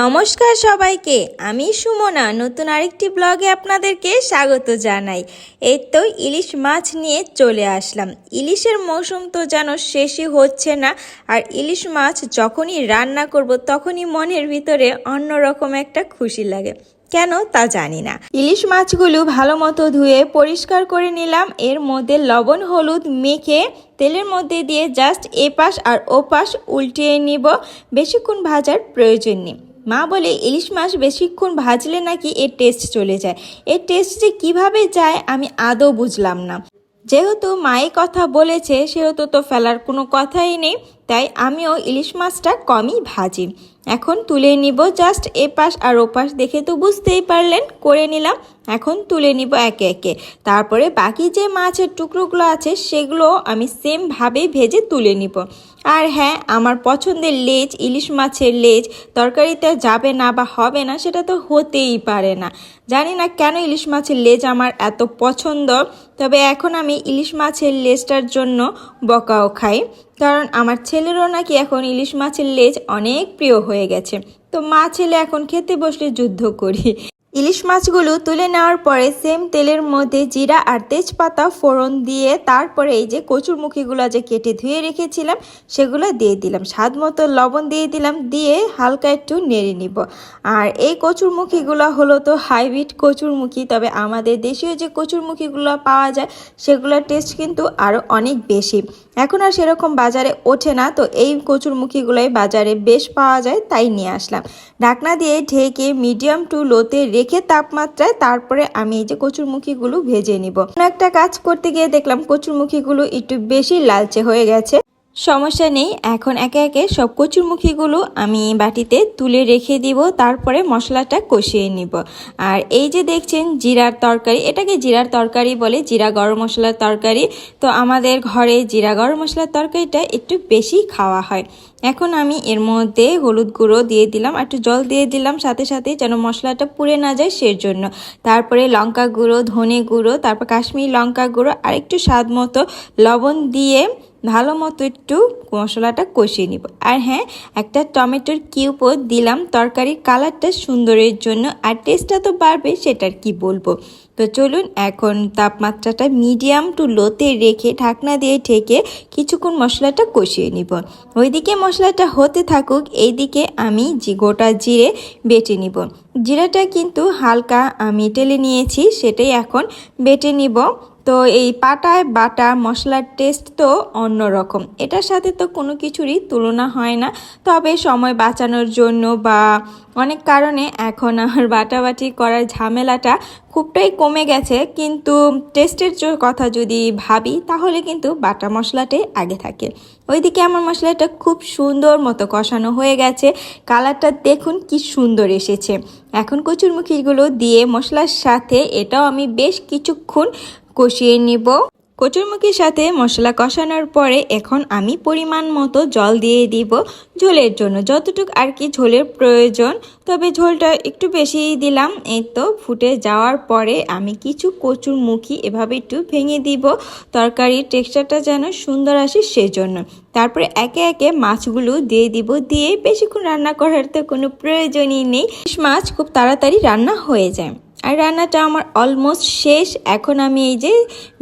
নমস্কার সবাইকে, আমি সুমনা। নতুন আরেকটি ব্লগে আপনাদেরকে স্বাগত জানাই। এই তো ইলিশ মাছ নিয়ে চলে আসলাম। ইলিশের মৌসুম তো যেন শেষই হচ্ছে না, আর ইলিশ মাছ যখনই রান্না করব তখনই মনের ভিতরে অন্যরকম একটা খুশি লাগে। কেন তা জানি না। ইলিশ মাছগুলো ভালো মতো ধুয়ে পরিষ্কার করে নিলাম। এর মধ্যে লবণ, হলুদ মেখে তেলের মধ্যে দিয়ে জাস্ট এপাশ আর ওপাশ উল্টিয়ে নিব। বেশিক্ষণ ভাজার প্রয়োজন নেই। মা বলে, ইলিশ মাছ বেশিক্ষণ ভাজলে নাকি এর টেস্ট চলে যায়। এর টেস্ট যে কীভাবে যায় আমি আদৌ বুঝলাম না। যেহেতু মায়ে কথা বলেছে, সেহেতু তো ফেলার কোনো কথাই নেই। তাই আমিও ইলিশ মাছটা কমই ভাজি। এখন তুলে নিব জাস্ট এপাশ আর ওপাশ দেখে তো বুঝতেই পারলেন, করে নিলাম। এখন তুলে নিব একে একে। তারপরে বাকি যে মাছের টুকরোগুলো আছে, সেগুলো আমি সেমভাবেই ভেজে তুলে নিব। আর হ্যাঁ আমার পছন্দের লেজ, ইলিশ মাছের লেজ, তরকারিতে যাবে না বা হবে না, সেটা তো হতেই পারে না। জানি না কেন ইলিশ মাছের লেজ আমার এত পছন্দ, তবে এখন আমি ইলিশ মাছের লেজটার জন্য বকাও খাই। কারণ আমার ছেলেরও নাকি এখন ইলিশ মাছের লেজ অনেক প্রিয় হয়ে গেছে। তো মা ছেলে এখন খেতে বসলে যুদ্ধ করি। ইলিশ মাছগুলো তুলে নেওয়ার পরে সেম তেলের মধ্যে জিরা আর তেজপাতা ফোড়ন দিয়ে তারপরে এই যে কচুরমুখীগুলো যে কেটে ধুয়ে রেখেছিলাম, সেগুলো দিয়ে দিলাম। স্বাদ মতো লবণ দিয়ে দিলাম, দিয়ে হালকা একটু নেড়ে নিব। আর এই কচুরমুখীগুলো হলো তো হাইব্রিড কচুরমুখী তবে আমাদের দেশীয় যে কচুরমুখীগুলো পাওয়া যায়, সেগুলোর টেস্ট কিন্তু আরও অনেক বেশি। এখন আর সেরকম বাজারে ওঠে না, তো এই কচুরমুখীগুলোই বাজারে বেশ পাওয়া যায়, তাই নিয়ে আসলাম। ঢাকনা দিয়ে ঢেকে মিডিয়াম টু লোতে রেখে তাপমাত্রায় তারপরে আমি এই যে কচুরমুখীগুলো ভেজে নিব। একটা কাজ করতে গিয়ে দেখলাম কচুরমুখীগুলো একটু বেশি লালচে হয়ে গেছে। সমস্যা নেই, এখন একে একে সব কচুরমুখীগুলো আমি বাটিতে তুলে রেখে দিব, তারপরে মশলাটা কষিয়ে নিব। আর এই যে দেখছেন জিরার তরকারি, এটাকে জিরার তরকারি বলে, জিরা গরম মশলার তরকারি। তো আমাদের ঘরে জিরা গরম মশলার তরকারিটা একটু বেশি খাওয়া হয়। এখন আমি এর মধ্যে হলুদ গুঁড়ো দিয়ে দিলাম, একটু জল দিয়ে দিলাম, সাথে সাথে যেন মশলাটা পুড়ে না যায় সের জন্য তারপরে লঙ্কা গুঁড়ো, ধনে গুঁড়ো, তারপর কাশ্মীরি লঙ্কা গুঁড়ো আর একটু স্বাদ মতো লবণ দিয়ে ভালো মতো একটু মশলাটা কষিয়ে নিব। আর হ্যাঁ একটা টমেটোর কিউবও দিলাম তরকারির কালারটা সুন্দরের জন্য আর টেস্টটা তো বাড়বে সেটার কি বলব। তো চলুন এখন তাপমাত্রাটা মিডিয়াম টু লোতে রেখে ঢাকনা দিয়ে ঢেকে কিছুক্ষণ মশলাটা কষিয়ে নিব। ওইদিকে মশলাটা হতে থাকুক, এইদিকে আমি গোটা জিরে বেটে নিব। জিরাটা কিন্তু হালকা আমি টেলে নিয়েছি, সেটাই এখন বেটে নিব। তো এই পাটায় বাটা মশলার টেস্ট তো অন্যরকম। এটার সাথে তো কোনো কিছুরই তুলনা হয় না। তবে সময় বাঁচানোর জন্য বা অনেক কারণে এখন আমার বাটাবাটি করার ঝামেলাটা খুবটাই কমে গেছে। কিন্তু টেস্টের কথা যদি ভাবি, তাহলে কিন্তু বাটা মশলাটাই আগে থাকে। ওইদিকে আমার মশলাটা খুব সুন্দর মতো কষানো হয়ে গেছে। কালারটা দেখুন কি সুন্দর এসেছে। এখন কচুরমুখিগুলো দিয়ে মশলার সাথে এটাও আমি বেশ কিছুক্ষণ কষিয়ে নিব। কচুরমুখির সাথে মশলা কষানোর পরে এখন আমি পরিমাণ মতো জল দিয়ে দিব। ঝোলের জন্য যতটুকু আর কি ঝোলের প্রয়োজন, তবে ঝোলটা একটু বেশি দিলাম। এই তো ফুটে যাওয়ার পরে আমি কিছু কচুরমুখী এভাবে একটু ভেঙে দিব। তরকারির টেক্সচারটা যেন সুন্দর আসে সেজন্য। তারপরে একে একে মাছগুলো দিয়ে দিব। দিয়ে বেশিক্ষণ রান্না করার তো কোনো প্রয়োজনই নেই। মাছ খুব তাড়াতাড়ি রান্না হয়ে যায়। আর রান্নাটা আমার অলমোস্ট শেষ। এখন আমি এই যে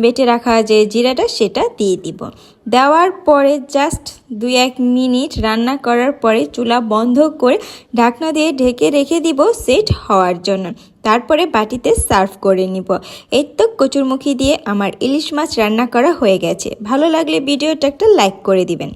বেটে রাখা যে জিরাটা, সেটা দিয়ে দিব। দেওয়ার পরে জাস্ট দুই এক মিনিট রান্না করার পরে চুলা বন্ধ করে ঢাকনা দিয়ে ঢেকে রেখে দিব সেট হওয়ার জন্য। তারপরে বাটিতে সার্ভ করে নিব। এই তো কচুরমুখী দিয়ে আমার ইলিশ মাছ রান্না করা হয়ে গেছে। ভালো লাগলে ভিডিওটা একটা লাইক করে দিবেন।